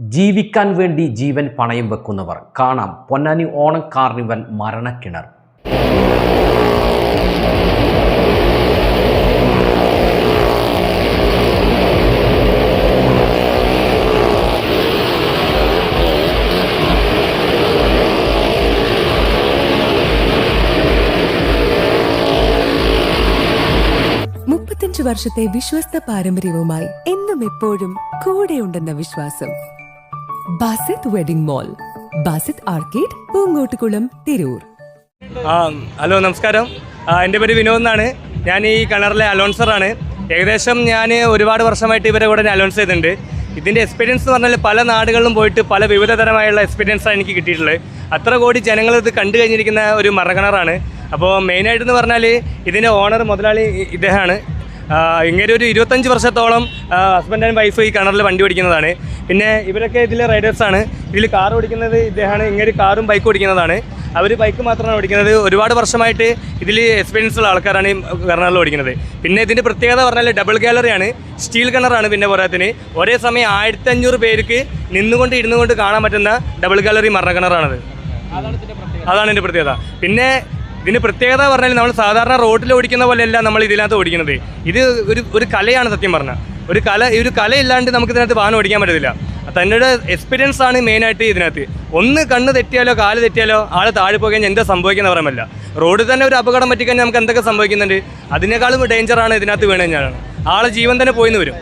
ജീവിക്കാൻ വേണ്ടി ജീവൻ പണയം വെക്കുന്നവർ. കാണാം. പൊന്നാനി ഓണം കാർണിവൽ മരണക്കിണർ. വർഷത്തെ വിശ്വസ്ത പാരമ്പര്യവുമായി എന്നും എപ്പോഴും കൂടെയുണ്ടെന്ന വിശ്വാസം. Basith wedding mall Basith arcade Poongottukulam Tirur. Hello നമസ്കാരം. എന്റെ പേര് വിനോദ് എന്നാണ്. ഞാൻ ഈ കിണറിലെ അലോൺസറാണ് ഏകദേശം ഞാൻ ഒരുപാട് വർഷമായിട്ട് ഇവരെ കൂടെ അലോൺസ് ചെയ്തിട്ടുണ്ട്. ഇതിന്റെ എക്സ്പീരിയൻസ് എന്ന് പറഞ്ഞാൽ പല നാടുകളിലും പോയിട്ട് പല വിവിധ തരമായുള്ള എക്സ്പീരിയൻസാണ് എനിക്ക് കിട്ടിയിട്ടുള്ളത്. അത്ര കോടി ജനങ്ങൾ ഇത് കണ്ടു കഴിഞ്ഞിരിക്കുന്ന ഒരു മറകിണറാണ് അപ്പോൾ മെയിനായിട്ടെന്ന് പറഞ്ഞാൽ ഇതിന്റെ ഓണർ മുതലാളി ഇദ്ദേഹമാണ്. ഇങ്ങനെ ഒരു ഇരുപത്തഞ്ച് വർഷത്തോളം ഹസ്ബൻഡ് ആൻഡ് വൈഫ് ഈ കിണറിൽ വണ്ടി ഓടിക്കുന്നതാണ്. പിന്നെ ഇവരൊക്കെ ഇതിൽ റൈഡേഴ്സാണ് ഇതിൽ കാർ ഓടിക്കുന്നത് ഇദ്ദേഹമാണ്. ഇങ്ങനെ കാറും ബൈക്ക് ഓടിക്കുന്നതാണ്. അവർ ബൈക്ക് മാത്രമാണ് ഓടിക്കുന്നത്. ഒരുപാട് വർഷമായിട്ട് ഇതിൽ എക്സ്പീരിയൻസ് ഉള്ള ആൾക്കാരാണ് ഈ കിണറിൽ ഓടിക്കുന്നത്. പിന്നെ ഇതിന്റെ പ്രത്യേകത പറഞ്ഞാൽ ഡബിൾ ഗാലറിയാണ് സ്റ്റീൽ കിണറാണ് പിന്നെ പോരാത്തിന്. ഒരേ സമയം ആയിരത്തി അഞ്ഞൂറ് പേർക്ക് നിന്നുകൊണ്ട് ഇരുന്നുകൊണ്ട് കാണാൻ പറ്റുന്ന ഡബിൾ ഗാലറി മരണ കിണറാണത് അതാണ് ഇതിന്റെ പ്രത്യേകത. പിന്നെ ഇതിന് പ്രത്യേകത പറഞ്ഞാൽ നമ്മൾ സാധാരണ റോഡിൽ ഓടിക്കുന്ന പോലെയല്ല നമ്മൾ ഇതിനകത്ത് ഓടിക്കുന്നത്. ഇത് ഒരു ഒരു കലയാണ് സത്യം പറഞ്ഞാൽ ഒരു കല ഒരു കലയില്ലാണ്ട് നമുക്ക് ഇതിനകത്ത് വാഹനം ഓടിക്കാൻ പറ്റത്തില്ല. തന്നോട് എക്സ്പീരിയൻസ് ആണ് മെയിനായിട്ട് ഇതിനകത്ത്. ഒന്ന് കണ്ണ് തെറ്റിയാലോ കാൽ തെറ്റിയാലോ ആൾ താഴെ പോയി കഴിഞ്ഞാൽ എന്താ സംഭവിക്കുന്ന പറയുമല്ല റോഡിൽ തന്നെ ഒരു അപകടം പറ്റിക്കഴിഞ്ഞാൽ നമുക്ക് എന്തൊക്കെ സംഭവിക്കുന്നുണ്ട്? അതിനേക്കാളും ഡേഞ്ചറാണ് ഇതിനകത്ത് വീണ് കഴിഞ്ഞാൽ. ആളെ ജീവൻ തന്നെ പോയിന്ന് വരും.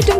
Welcome